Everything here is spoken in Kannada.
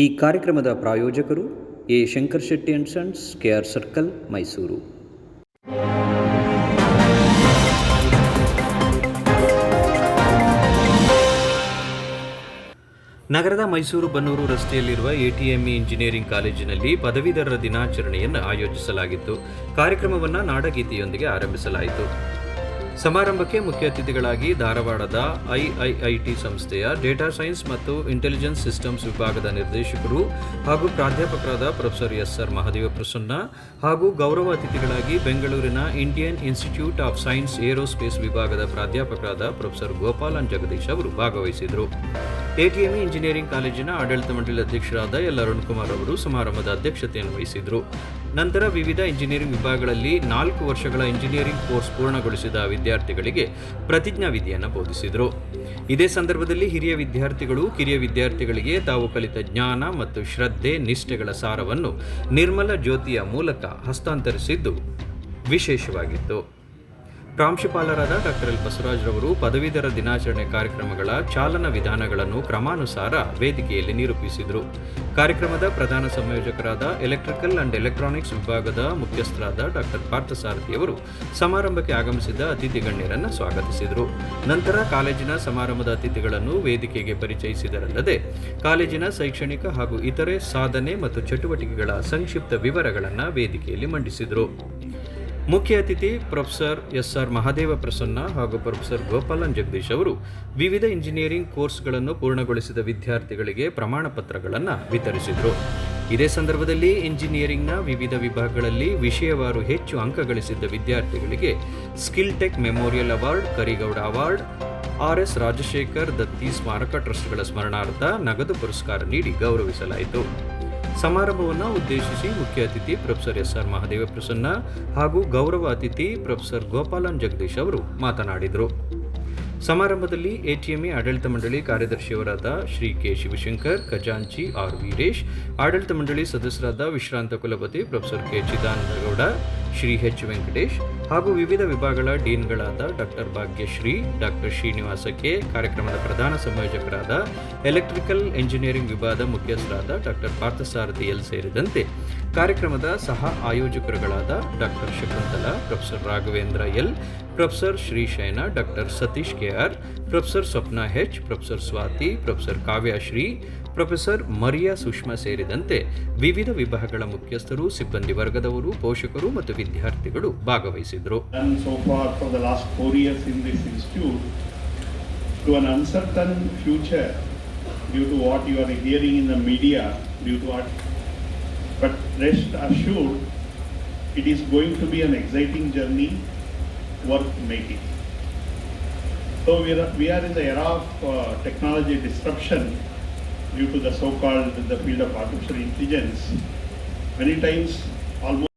ಈ ಕಾರ್ಯಕ್ರಮದ ಪ್ರಾಯೋಜಕರು A Shankar Shetty and sons KR circle, Mysuru. ನಗರದ ಮೈಸೂರು ಬನ್ನೂರು ರಸ್ತೆಯಲ್ಲಿರುವ ಎಟಿಎಂಇ ಇಂಜಿನಿಯರಿಂಗ್ ಕಾಲೇಜಿನಲ್ಲಿ ಪದವೀಧರರ ದಿನಾಚರಣೆಯನ್ನು ಆಯೋಜಿಸಲಾಗಿತ್ತು. ಕಾರ್ಯಕ್ರಮವನ್ನು ನಾಡಗೀತೆಯೊಂದಿಗೆ ಆರಂಭಿಸಲಾಯಿತು. ಸಮಾರಂಭಕ್ಕೆ ಮುಖ್ಯ ಅತಿಥಿಗಳಾಗಿ ಧಾರವಾಡದ ಐಐಐಟಿ ಸಂಸ್ಥೆಯ ಡೇಟಾ ಸೈನ್ಸ್ ಮತ್ತು ಇಂಟೆಲಿಜೆನ್ಸ್ ಸಿಸ್ಟಮ್ಸ್ ವಿಭಾಗದ ನಿರ್ದೇಶಕರು ಹಾಗೂ ಪ್ರಾಧ್ಯಾಪಕರಾದ professor S R Mahadeva Prasanna ಹಾಗೂ ಗೌರವ ಅತಿಥಿಗಳಾಗಿ ಬೆಂಗಳೂರಿನ Indian institute of science aerospace ವಿಭಾಗದ ಪ್ರಾಧ್ಯಾಪಕರಾದ ಪ್ರೊಫೆಸರ್ ಗೋಪಾಲನ್ ಜಗದೀಶ್ ಅವರು ಭಾಗವಹಿಸಿದರು. ಎಟಿಎಂಇ ಇಂಜಿನಿಯರಿಂಗ್ ಕಾಲೇಜಿನ ಆಡಳಿತ ಮಂಡಳಿ ಅಧ್ಯಕ್ಷರಾದ ಎಲ್ ಅರುಣ್ ಕುಮಾರ್ ಅವರು ಸಮಾರಂಭದ ಅಧ್ಯಕ್ಷತೆಯನ್ನು ವಹಿಸಿದರು. ನಂತರ ವಿವಿಧ ಇಂಜಿನಿಯರಿಂಗ್ ವಿಭಾಗಗಳಲ್ಲಿ ನಾಲ್ಕು ವರ್ಷಗಳ ಇಂಜಿನಿಯರಿಂಗ್ ಕೋರ್ಸ್ ಪೂರ್ಣಗೊಳಿಸಿದ ವಿದ್ಯಾರ್ಥಿಗಳಿಗೆ ಪ್ರತಿಜ್ಞಾ ವಿಧಿಯನ್ನು ಬೋಧಿಸಿದರು. ಇದೇ ಸಂದರ್ಭದಲ್ಲಿ ಹಿರಿಯ ವಿದ್ಯಾರ್ಥಿಗಳು, ಕಿರಿಯ ವಿದ್ಯಾರ್ಥಿಗಳಿಗೆ ತಾವು ಕಲಿತ ಜ್ಞಾನ ಮತ್ತು ಶ್ರದ್ಧೆ, ನಿಷ್ಠೆಗಳ ಸಾರವನ್ನು ನಿರ್ಮಲ ಜ್ಯೋತಿಯ ಮೂಲಕ ಹಸ್ತಾಂತರಿಸಿದ್ದು ವಿಶೇಷವಾಗಿತ್ತು. ಪ್ರಾಂಶುಪಾಲರಾದ ಡಾಕ್ಟರ್ ಎಲ್ ಬಸವರಾಜ್ರವರು ಪದವೀಧರ ದಿನಾಚರಣೆ ಕಾರ್ಯಕ್ರಮಗಳ ಚಾಲನಾ ವಿಧಾನಗಳನ್ನು ಕ್ರಮಾನುಸಾರ ವೇದಿಕೆಯಲ್ಲಿ ನಿರೂಪಿಸಿದರು. ಕಾರ್ಯಕ್ರಮದ ಪ್ರಧಾನ ಸಂಯೋಜಕರಾದ ಎಲೆಕ್ಟ್ರಿಕಲ್ ಅಂಡ್ ಎಲೆಕ್ಟ್ರಾನಿಕ್ಸ್ ವಿಭಾಗದ ಮುಖ್ಯಸ್ಥರಾದ ಡಾಕ್ಟರ್ ಪಾರ್ಥಸಾರಥಿಯವರು ಸಮಾರಂಭಕ್ಕೆ ಆಗಮಿಸಿದ ಅತಿಥಿ ಗಣ್ಯರನ್ನು ಸ್ವಾಗತಿಸಿದರು. ನಂತರ ಕಾಲೇಜಿನ ಸಮಾರಂಭದ ಅತಿಥಿಗಳನ್ನು ವೇದಿಕೆಗೆ ಪರಿಚಯಿಸಿದರಲ್ಲದೆ, ಕಾಲೇಜಿನ ಶೈಕ್ಷಣಿಕ ಹಾಗೂ ಇತರೆ ಸಾಧನೆ ಮತ್ತು ಚಟುವಟಿಕೆಗಳ ಸಂಕ್ಷಿಪ್ತ ವಿವರಗಳನ್ನು ವೇದಿಕೆಯಲ್ಲಿ ಮಂಡಿಸಿದರು. ಮುಖ್ಯ ಅತಿಥಿ professor S R Mahadeva Prasanna ಹಾಗೂ ಪ್ರೊಫೆಸರ್ ಗೋಪಾಲನ್ ಜಗದೀಶ್ ಅವರು ವಿವಿಧ ಇಂಜಿನಿಯರಿಂಗ್ ಕೋರ್ಸ್ಗಳನ್ನು ಪೂರ್ಣಗೊಳಿಸಿದ ವಿದ್ಯಾರ್ಥಿಗಳಿಗೆ ಪ್ರಮಾಣ ಪತ್ರಗಳನ್ನು ವಿತರಿಸಿದರು. ಇದೇ ಸಂದರ್ಭದಲ್ಲಿ ಇಂಜಿನಿಯರಿಂಗ್ನ ವಿವಿಧ ವಿಭಾಗಗಳಲ್ಲಿ ವಿಷಯವಾರು ಹೆಚ್ಚು ಅಂಕ ಗಳಿಸಿದ್ದ ವಿದ್ಯಾರ್ಥಿಗಳಿಗೆ skill tech memorial award, Karigowda award, R S Rajashekar ದತ್ತಿ ಸ್ಮಾರಕ ಟ್ರಸ್ಟ್ಗಳ ಸ್ಮರಣಾರ್ಥ ನಗದು ಪುರಸ್ಕಾರ ನೀಡಿ ಗೌರವಿಸಲಾಯಿತು. ಸಮಾರಂಭವನ್ನು ಉದ್ದೇಶಿಸಿ ಮುಖ್ಯ ಅತಿಥಿ professor S R Mahadeva Prasanna ಹಾಗೂ ಗೌರವ ಅತಿಥಿ ಪ್ರೊಫೆಸರ್ ಗೋಪಾಲನ್ ಜಗದೀಶ್ ಅವರು ಮಾತನಾಡಿದರು. ಸಮಾರಂಭದಲ್ಲಿ ಎಟಿಎಂಎ ಆಡಳಿತ ಮಂಡಳಿ ಕಾರ್ಯದರ್ಶಿಯವರಾದ ಶ್ರೀ ಕೆ ಶಿವಶಂಕರ್, ಖಜಾಂಚಿ ಆರ್ ವೀರೇಶ್, ಆಡಳಿತ ಮಂಡಳಿ ಸದಸ್ಯರಾದ ವಿಶ್ರಾಂತ ಕುಲಪತಿ professor K Chidanandagowda Shri H Venkatesh ಹಾಗೂ ವಿವಿಧ ವಿಭಾಗಗಳ ಡೀನ್ಗಳಾದ doctor Bhagyashree, doctor Srinivasa K ಕಾರ್ಯಕ್ರಮದ ಪ್ರಧಾನ ಸಂಯೋಜಕರಾದ ಎಲೆಕ್ಟ್ರಿಕಲ್ ಎಂಜಿನಿಯರಿಂಗ್ ವಿಭಾಗದ ಮುಖ್ಯಸ್ಥರಾದ ಡಾಕ್ಟರ್ ಪಾರ್ಥಸಾರಥಿ ಎಲ್ ಸೇರಿದಂತೆ ಕಾರ್ಯಕ್ರಮದ ಸಹ ಆಯೋಜಕರುಗಳಾದ doctor Shakuntala, professor Raghavendra L, professor Shri Srishaina, doctor Satish K R professor Swapna H, professor Swathi, professor Kavyashree, professor Maria Sushma ಸೇರಿದಂತೆ ವಿವಿಧ ವಿಭಾಗಗಳ ಮುಖ್ಯಸ್ಥರು, ಸಿಬ್ಬಂದಿ ವರ್ಗದವರು, ಪೋಷಕರು ಮತ್ತು ವಿದ್ಯಾರ್ಥಿಗಳು ಭಾಗವಹಿಸಿದರು done so far for the last four years in this institute to an uncertain future due to what you are hearing in the media, due to what, but rest assured, it is going to be an exciting journey worth making. So we are, we are in the era of uh, technology disruption due to the so-called the field of artificial intelligence. Many times, almost